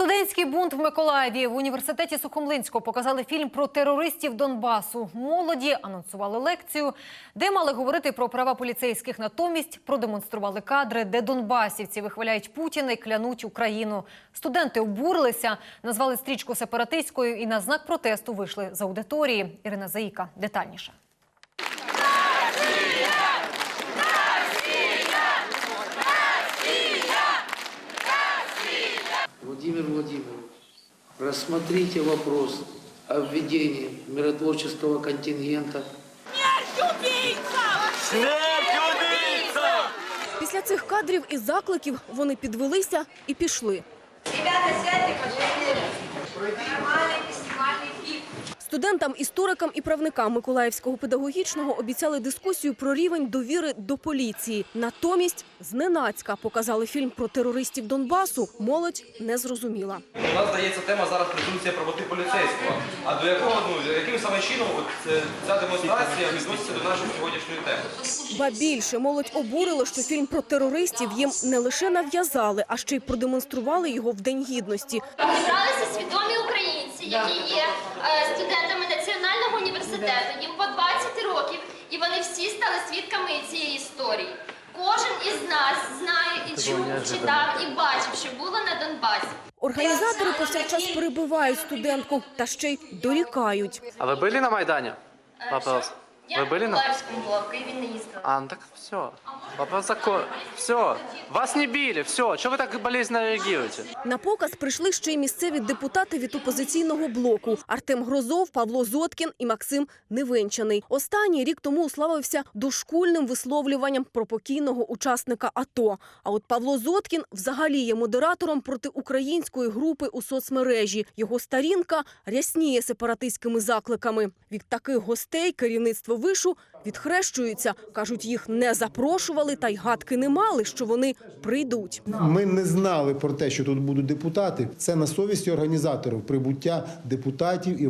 Студентський бунт в Миколаєві в університеті Сухомлинського показали фільм про терористів Донбасу. Молоді анонсували лекцію, де мали говорити про права поліцейських. Натомість продемонстрували кадри, де донбасівці вихваляють Путіна і клянуть Україну. Студенти обурилися, назвали стрічку сепаратистською і на знак протесту вийшли з аудиторії. Ірина Заїка детальніше. Рассмотрите вопрос о введении миротворческого контингента Після цих кадрів і закликів вони підвелися і пішли. Ребята, сядьте, пожалуйста. Фильм. Студентам, історикам і правникам Миколаївського педагогічного обіцяли дискусію про рівень довіри до поліції. Натомість зненацька показали фільм про терористів Донбасу. Молодь не зрозуміла. У нас здається тема зараз презумпція правоти поліцейського. А до якого ну яким саме чином от, ця демонстрація відноситься до нашої сьогоднішньої теми? Ба більше молодь обурило, що фільм про терористів їм не лише нав'язали, а ще й продемонстрували його в День гідності. Зібралися свідомі українці, які є е, студентами національного університету. Їм по 20 років, і вони всі стали свідками цієї історії. Кожен із нас знає і чув, читав і бачив, що було на Донбасі. Організатори повсякчас перебивають студентку та ще й дорікають. А ви були на Майдані? Е, що? Я Вы в были на... Миколаївському була, в Києві не їздила. А, ну так все. Вопрос закон. Все. Вас не били, все. Чего вы так болезненно реагируете? На показ прийшли ще й місцеві депутати від опозиційного блоку Артем Грозов, Павло Зоткін і Максим Невенчаний. Останній рік тому уславився дошкульним висловлюванням про покійного учасника АТО. А от Павло Зоткін взагалі є модератором протиукраїнської групи у соцмережі. Його старінка рясніє сепаратистськими закликами. Від таких гостей керівництво вишу відхрещується. кажуть, їх не запрошували та й гадки не мали, що вони прийдуть. Ми не знали про те, що тут будуть депутати. Це на совісті організаторів прибуття депутатів і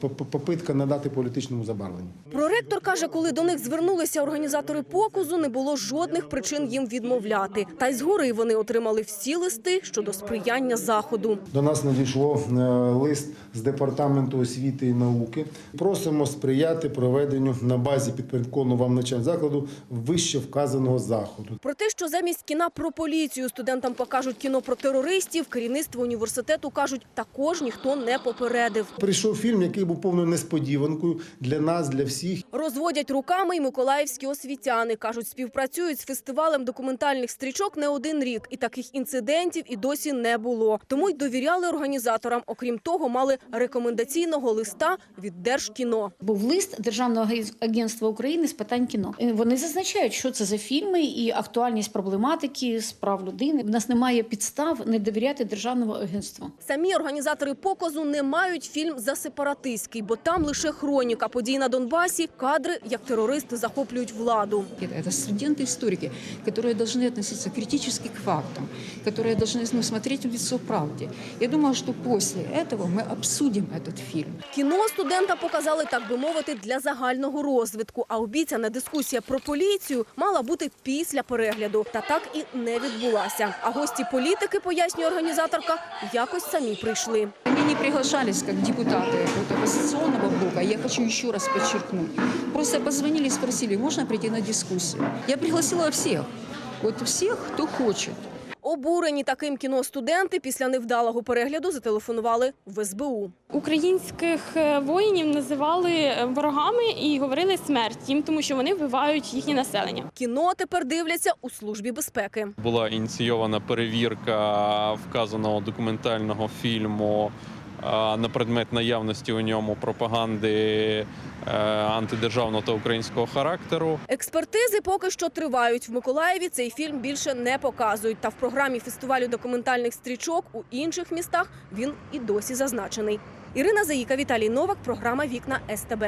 по- попитка надати політичному забарвленню. Проректор каже, коли до них звернулися організатори показу, не було жодних причин їм відмовляти. Та й згори вони отримали всі листи щодо сприяння заходу. До нас надійшло е, лист з департаменту освіти і науки. Просимо сприяти проведенню на базі підпорядкованого вам навчального закладу вище вказаного заходу. Про те, що замість кіна про поліцію студентам покажуть кіно про терористів, керівництво університету кажуть, також ніхто не попередив. Прийшов фільм, який був повною несподіванкою для нас, для всіх. Розводять руками й миколаївські освітяни. Кажуть, співпрацюють з фестивалем документальних стрічок не один рік, і таких інцидентів і досі не було. Тому й довіряли організаторам. Окрім того, мали рекомендаційного листа від Держкіно. Був лист Державного аген- агентства України з питань кіно. Е, Вони зазначають, що це за фільми і актуальність проблематики з прав людини. У нас немає підстав не довіряти державному агентству. Самі організатори показу не мають фільм за сепаратистський, бо там лише хроніка подій на Донбасі, кадри, як терористи захоплюють владу. Это, это студенты-историки, которые должны относиться критически к фактам, которые должны ну, смотреть в лицо правде. Я думаю, что после этого мы обсудим этот фильм. Кіно студента показали, так би мовити, для загального розвитку. А обіцяна дискусія про поліцію мала бути після перегляду. Та так і не відбулася. А гості політики, пояснює організаторка, якось самі прийшли. Они не приглашались как депутаты вот, оппозиционного блока. Я хочу еще раз подчеркнуть. Просто позвонили спросили, можно прийти на дискуссию. Я пригласила всех. Вот всех, кто хочет. Обурені таким кіно студенти після невдалого перегляду зателефонували в СБУ. Українських е, воїнів називали е, ворогами і говорили смерть їм, тому що вони вбивають їхнє населення. Кіно тепер дивляться у службі безпеки. була ініційована перевірка вказаного документального фільму на предмет наявності у ньому пропаганди е, антидержавного та українського характеру. Експертизи поки що тривають. В Миколаєві цей фільм більше не показують. Та в програмі фестивалю документальних стрічок у інших містах він і досі зазначений. Ірина Заїка, Віталій Новак, програма Вікна СТБ.